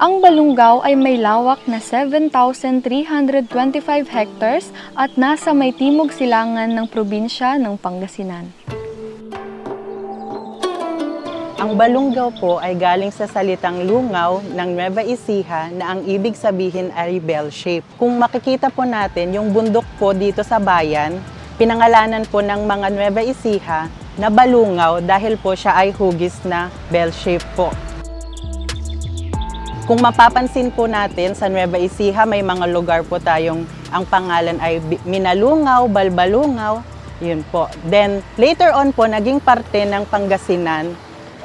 Ang Balungaw ay may lawak na 7,325 hectares at nasa may timog silangan ng probinsya ng Pangasinan. Ang balunggaw po ay galing sa salitang lungaw ng Nueva Ecija na ang ibig sabihin ay bell shape. Kung makikita po natin yung bundok po dito sa bayan, pinangalanan po ng mga Nueva Ecija na balungaw dahil po siya ay hugis na bell shape po. Kung mapapansin po natin sa Nueva Ecija, may mga lugar po tayong ang pangalan ay Minalungaw, Balbalungaw, yun po. Then later on po, naging parte ng Pangasinan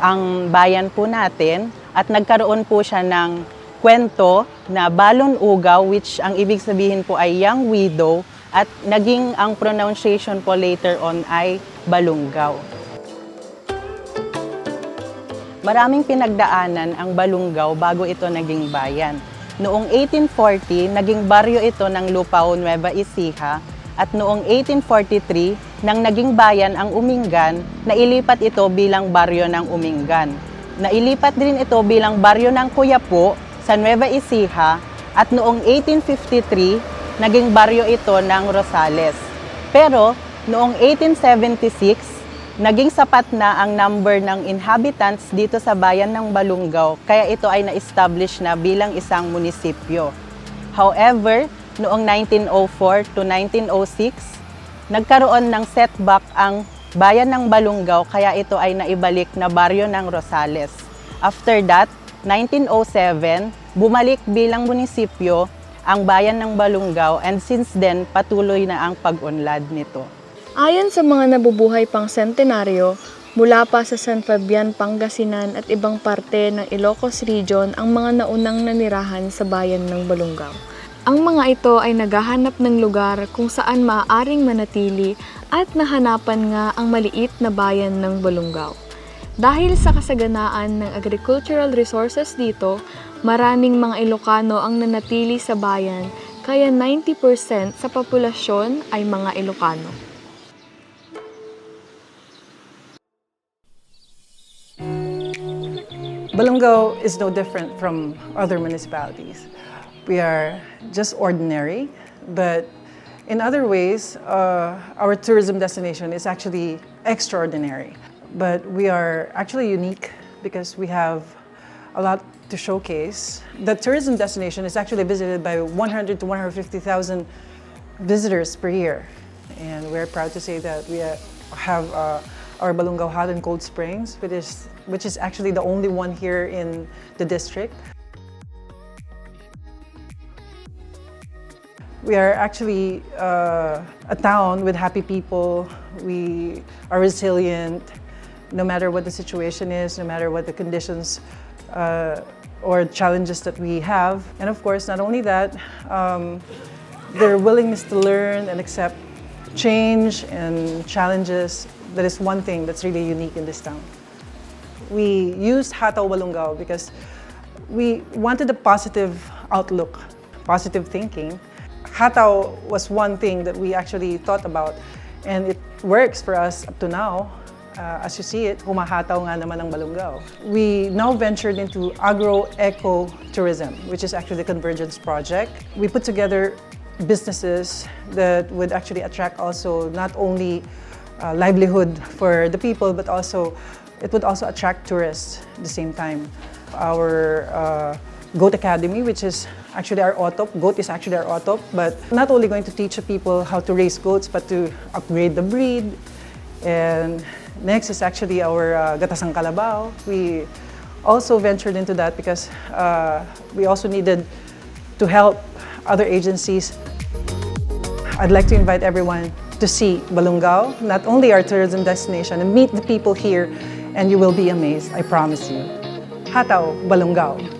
ang bayan po natin at nagkaroon po siya ng kwento na Balon Ugaw which ang ibig sabihin po ay young widow at naging ang pronunciation po later on ay Balungaw. Maraming pinagdaanan ang Balungaw bago ito naging bayan. Noong 1840, naging baryo ito ng Lupao, Nueva Ecija at noong 1843, nang naging bayan ang Umingan, nailipat ito bilang baryo ng Umingan. Nailipat din ito bilang baryo ng Kuyapo sa Nueva Ecija at noong 1853, naging baryo ito ng Rosales. Pero noong 1876, naging sapat na ang number ng inhabitants dito sa bayan ng Balungaw kaya ito ay na-establish na bilang isang munisipyo. However, noong 1904 to 1906, nagkaroon ng setback ang bayan ng Balungaw kaya ito ay naibalik na baryo ng Rosales. After that, 1907, bumalik bilang munisipyo ang bayan ng Balungaw and since then patuloy na ang pag-unlad nito. Ayon sa mga nabubuhay pang sentenaryo, mula pa sa San Fabian, Pangasinan at ibang parte ng Ilocos Region ang mga naunang nanirahan sa bayan ng Balungaw. Ang mga ito ay naghahanap ng lugar kung saan maaaring manatili at nahanapan nga ang maliit na bayan ng Balungaw. Dahil sa kasaganaan ng agricultural resources dito, maraming mga Ilocano ang nanatili sa bayan kaya 90% sa populasyon ay mga Ilocano. Balungaw is no different from other municipalities. We are just ordinary, but in other ways, uh, our tourism destination is actually extraordinary. But we are actually unique because we have a lot to showcase. The tourism destination is actually visited by 100 to 150,000 visitors per year. And we're proud to say that we uh, have uh, our Balungaw Hot and Cold Springs, which is, which is actually the only one here in the district. We are actually uh, a town with happy people. We are resilient no matter what the situation is, no matter what the conditions uh, or challenges that we have. And of course, not only that, um, their willingness to learn and accept change and challenges, that is one thing that's really unique in this town. We used Hataw Walungao because we wanted a positive outlook, positive thinking. Hataw was one thing that we actually thought about and it works for us up to now. Uh, as you see it, humahataw nga naman ang balungaw. We now ventured into agro-eco tourism, which is actually the Convergence Project. We put together businesses that would actually attract also not only uh, livelihood for the people, but also it would also attract tourists at the same time. Our uh, Goat Academy, which is actually our OTOP. Goat is actually our OTOP, but not only going to teach the people how to raise goats, but to upgrade the breed. And next is actually our uh, Gatasang Kalabaw. We also ventured into that because uh, we also needed to help other agencies I'd like to invite everyone to see Balungao, not only our tourism destination, and meet the people here, and you will be amazed, I promise you. Hataw, Balungao.